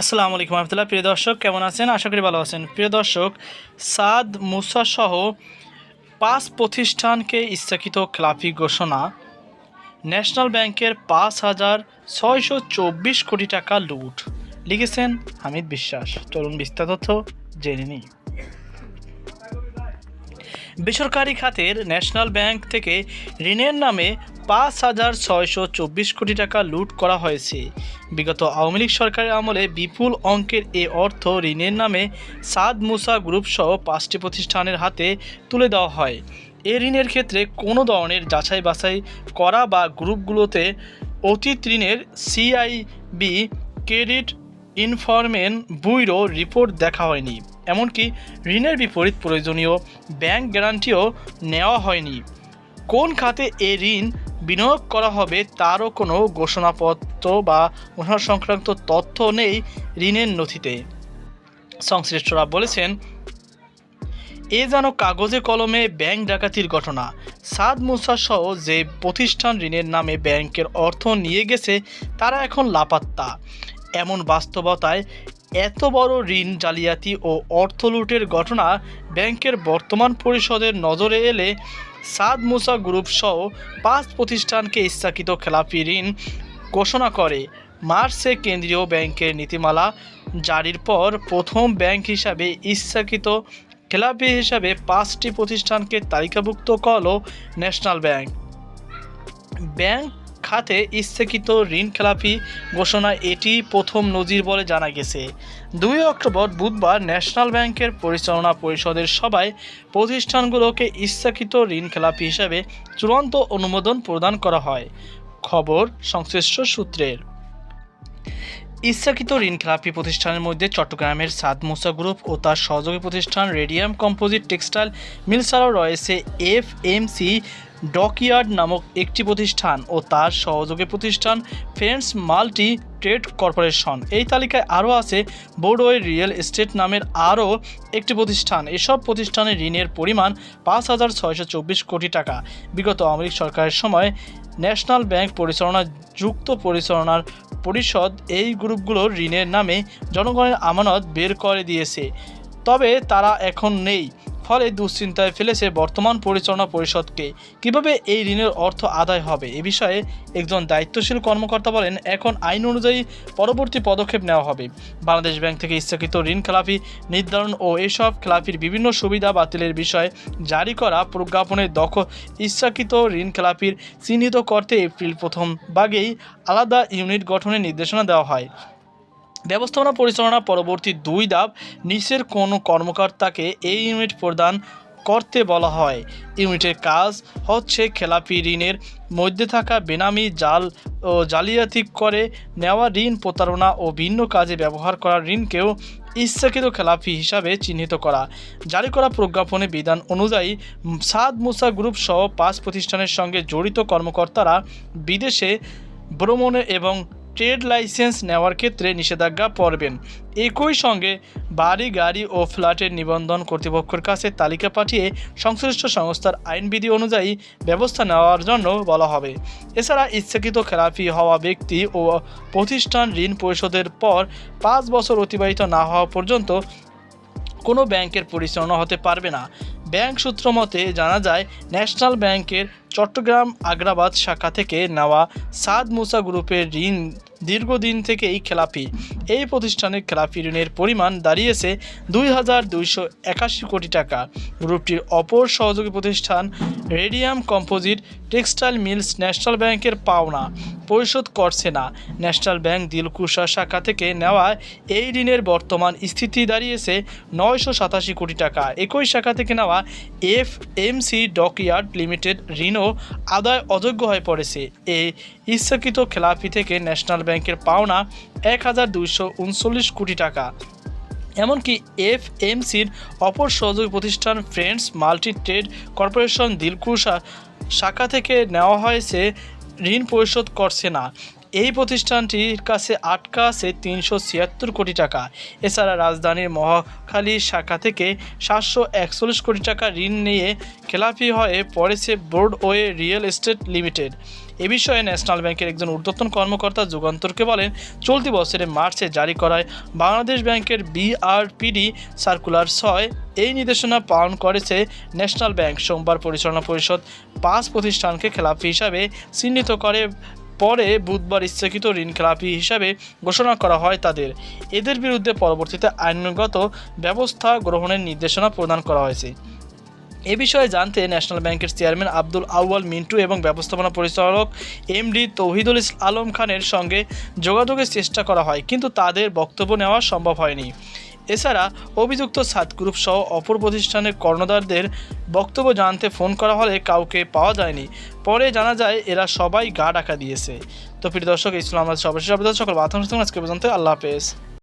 আসসালামু আলাইকুম রহমতুল্লাহ। প্রিয় দর্শক, কেমন আছেন? আশা করি ভালো আছেন। প্রিয় দর্শক, সাদ মুসা সহ পাঁচ প্রতিষ্ঠানকে ইচ্ছাকৃত খেলাপি ঘোষণা ন্যাশনাল ব্যাংকের পাঁচ হাজার ছয়শো চব্বিশ কোটি টাকা লুট। লিখেছেন হামিদ বিশ্বাস। চলুন বিস্তারিত তথ্য জেনে নিই। বেসরকারি খাতের ন্যাশনাল ব্যাংক থেকে ঋণের নামে পাঁচ হাজার ছয়শো চব্বিশ কোটি টাকা লুট করা হয়েছে। বিগত আওয়ামী লীগ সরকারের আমলে বিপুল অঙ্কের এ অর্থ ঋণের নামে সাদ মুসা গ্রুপ সহ পাঁচটি প্রতিষ্ঠানের হাতে তুলে দেওয়া হয়। এ ঋণের ক্ষেত্রে কোনো ধরনের যাচাই বাছাই করা বা গ্রুপগুলোতে অতীত ঋণের CIB credit information bureau report দেখা হয়নি। এমনকি ঋণের বিপরীত প্রয়োজনীয় ব্যাংক গ্যারান্টিও নেওয়া হয়নি। কোন খাতে এ ঋণ বিনিয়োগ করা হবে তারও কোনো ঘোষণাপত্র বা ঘোষণা সংক্রান্ত তথ্য নেই ঋণের নথিতে। সংশ্লিষ্টরা বলেছেন, এ যেন কাগজে কলমে ব্যাংক ডাকাতির ঘটনা। সাদ সহ যে প্রতিষ্ঠান ঋণের নামে ব্যাংকের অর্থ নিয়ে গেছে, তারা এখন লাপাত্তা। এমন বাস্তবতায় এত বড় ঋণ, জালিয়াতি ও অর্থ লুটের ঘটনা ব্যাংকের বর্তমান পরিষদের নজরে এলে সাদ মুসা গ্রুপ সহ পাঁচ প্রতিষ্ঠানকে ইচ্ছাকৃত খেলাপি ঋণ ঘোষণা করে। মার্চে কেন্দ্রীয় ব্যাংকের নীতিমালা জারির পর প্রথম ব্যাংক হিসাবে ইচ্ছাকৃত খেলাপি হিসাবে পাঁচটি প্রতিষ্ঠানকে তালিকাভুক্ত করল ন্যাশনাল ব্যাংক। ব্যাংক খাতে ইচ্ছাকৃত ঋণ খেলাপি ঘোষণা, এটি প্রথম নজির বলে জানা গেছে। দুই অক্টোবর বুধবার ন্যাশনাল ব্যাংকের পরিচালনা পরিষদের সভায় প্রতিষ্ঠানগুলোকে ইচ্ছাকৃত ঋণ খেলাপি হিসাবে চূড়ান্ত অনুমোদন প্রদান করা হয়। খবর সংশ্লিষ্ট সূত্রের। ইচ্ছাকৃত ঋণ খেলাপি প্রতিষ্ঠানের মধ্যে চট্টগ্রামের সাদ মুসা গ্রুপ ও তার সহযোগী প্রতিষ্ঠান রেডিয়াম কম্পোজিট টেক্সটাইল মিল ছাড়াও রয়েছে। এফ এম সি ডকইয়ার্ড নামক একটি প্রতিষ্ঠান ও তার সহযোগী প্রতিষ্ঠান ফ্রেন্ডস মাল্টি ট্রেড কর্পোরেশন। এই তালিকায় আরও আছে বোর্ডওয়ে রিয়েল এস্টেট নামের আরও একটি প্রতিষ্ঠান। এসব প্রতিষ্ঠানের ঋণের পরিমাণ পাঁচ হাজার ছয়শো চব্বিশ কোটি টাকা। বিগত লীগ সরকারের সময় ন্যাশনাল ব্যাংক পরিচালনা যুক্ত পরিচালনার পরিষদ এই গ্রুপগুলোর ঋণের নামে জনগণের আমানত বের করে দিয়েছে। তবে তারা এখন নেই। ফলে দুশ্চিন্তায় ফেলেছে বর্তমান পরিচালনা পরিষদকে। কীভাবে এই ঋণের অর্থ আদায় হবে? এ বিষয়ে একজন দায়িত্বশীল কর্মকর্তা বলেন, এখন আইন অনুযায়ী পরবর্তী পদক্ষেপ নেওয়া হবে। বাংলাদেশ ব্যাংক থেকে ইচ্ছাকৃত ঋণ খেলাপি নির্ধারণ ও এসব খেলাপির বিভিন্ন সুবিধা বাতিলের বিষয়ে জারি করা প্রজ্ঞাপনের দক্ষ ইচ্ছাকৃত ঋণ খেলাপির চিহ্নিত করতে এপ্রিল প্রথম ভাগেই আলাদা ইউনিট গঠনের নির্দেশনা দেওয়া হয়। ব্যবস্থাপনা পরিচালনা পরবর্তী দুই ধাপ নিচের কোনো কর্মকর্তাকে এই ইউনিট প্রদান করতে বলা হয়। ইউনিটের কাজ হচ্ছে খেলাপি ঋণের মধ্যে থাকা বেনামি জাল ও জালিয়াতি করে নেওয়া ঋণ প্রতারণা ও ভিন্ন কাজে ব্যবহার করা ঋণকেও ইচ্ছাকৃত খেলাপি হিসাবে চিহ্নিত করা। জারি করা প্রজ্ঞাপনে বিধান অনুযায়ী সাদ মুসা গ্রুপ সহ পাঁচ প্রতিষ্ঠানের সঙ্গে জড়িত কর্মকর্তারা বিদেশে ভ্রমণে এবং ট্রেড লাইসেন্স নেওয়ার ক্ষেত্রে নিষেধাজ্ঞা পড়বেন। একই সঙ্গে বাড়ি, গাড়ি ও ফ্ল্যাটের নিবন্ধন কর্তৃপক্ষের কাছে তালিকা পাঠিয়ে সংশ্লিষ্ট সংস্থার আইনবিধি অনুযায়ী ব্যবস্থা নেওয়ার জন্য বলা হবে। এছাড়া ইচ্ছাকৃত খেলাপি হওয়া ব্যক্তি ও প্রতিষ্ঠান ঋণ পরিশোধের পর পাঁচ বছর অতিবাহিত না হওয়া পর্যন্ত কোনো ব্যাংকের পরিচালনা হতে পারবে না। ব্যাংক সূত্র মতে জানা যায়, ন্যাশনাল ব্যাংকের চট্টগ্রাম আগ্রাবাদ শাখা থেকে নেওয়া সাদ মুসা গ্রুপের ঋণ দীর্ঘদিন থেকেই খেলাপি। এই প্রতিষ্ঠানের খেলাপি ঋণের পরিমাণ দাঁড়িয়েছে দুই হাজার দুইশো একাশি কোটি টাকা। গ্রুপটির অপর সহযোগী প্রতিষ্ঠান radium composite textile mills national ব্যাংকের পাওনা। পরিশোধ করছে না। ন্যাশনাল ব্যাংক দিলকুশা শাখা থেকে নেওয়া এই ঋণের বর্তমান স্থিতি দাঁড়িয়েছে নয়শো সাতাশি কোটি টাকা। একই শাখা থেকে নেওয়া এফ এমসি ডকইয়ার্ড লিমিটেড ঋণও আদায় অযোগ্য হয়ে পড়েছে। এই ইচ্ছাকৃত খেলাপি থেকে ন্যাশনাল ব্যাংকের পাওনা এক হাজার দুইশো উনচল্লিশ কোটি টাকা। এমনকি এফ এমসির অপর সহযোগী প্রতিষ্ঠান friends multi trade corporation Dilkusha শাখা থেকে নেওয়া হয়েছে, ঋণ পরিশোধ করছে না। এই প্রতিষ্ঠানটির কাছে আটকা আছে তিনশো ছিয়াত্তর কোটি টাকা। এছাড়া রাজধানীর মহাখালী শাখা থেকে সাতশো একচল্লিশ কোটি টাকা ঋণ নিয়ে খেলাপি হয়ে পড়েছে বোর্ডওয়ে রিয়েল এস্টেট লিমিটেড। এ বিষয়ে ন্যাশনাল ব্যাংকের একজন ঊর্ধ্বতন কর্মকর্তা যুগান্তরকে বলেন, চলতি বছরের মার্চে জারি করায় বাংলাদেশ ব্যাংকের বিআরপিডি সার্কুলার ছয় এই নির্দেশনা পালন করেছে ন্যাশনাল ব্যাংক। সোমবার পরিচালনা পরিষদ পাঁচ প্রতিষ্ঠানকে খেলাপি হিসাবে চিহ্নিত করে পরে বুধবার ইচ্ছাকৃত ঋণ খেলাপি হিসাবে ঘোষণা করা হয় তাদের। এদের বিরুদ্ধে পরবর্তীতে আইনগত ব্যবস্থা গ্রহণের নির্দেশনা প্রদান করা হয়েছে। এ বিষয়ে জানতে ন্যাশনাল ব্যাংকের চেয়ারম্যান আব্দুল আউয়াল, মিন্টু এবং ব্যবস্থাপনা পরিচালক এমডি তৌহিদুল আলম খানের সঙ্গে যোগাযোগের চেষ্টা করা হয়, কিন্তু তাদের বক্তব্য নেওয়া সম্ভব হয়নি। এছাড়া অভিযুক্ত সাত গ্রুপ সহ অপর প্রতিষ্ঠানের কর্ণধারদের বক্তব্য জানতে ফোন করা হলে কাউকে পাওয়া যায়নি। পরে জানা যায়, এরা সবাই গা ডাকা দিয়েছে। তো প্রিয় দর্শক ইসলাম সর্বশেষ সকল বাথরুম আজকে পর্যন্ত আল্লাহ হাফেজ।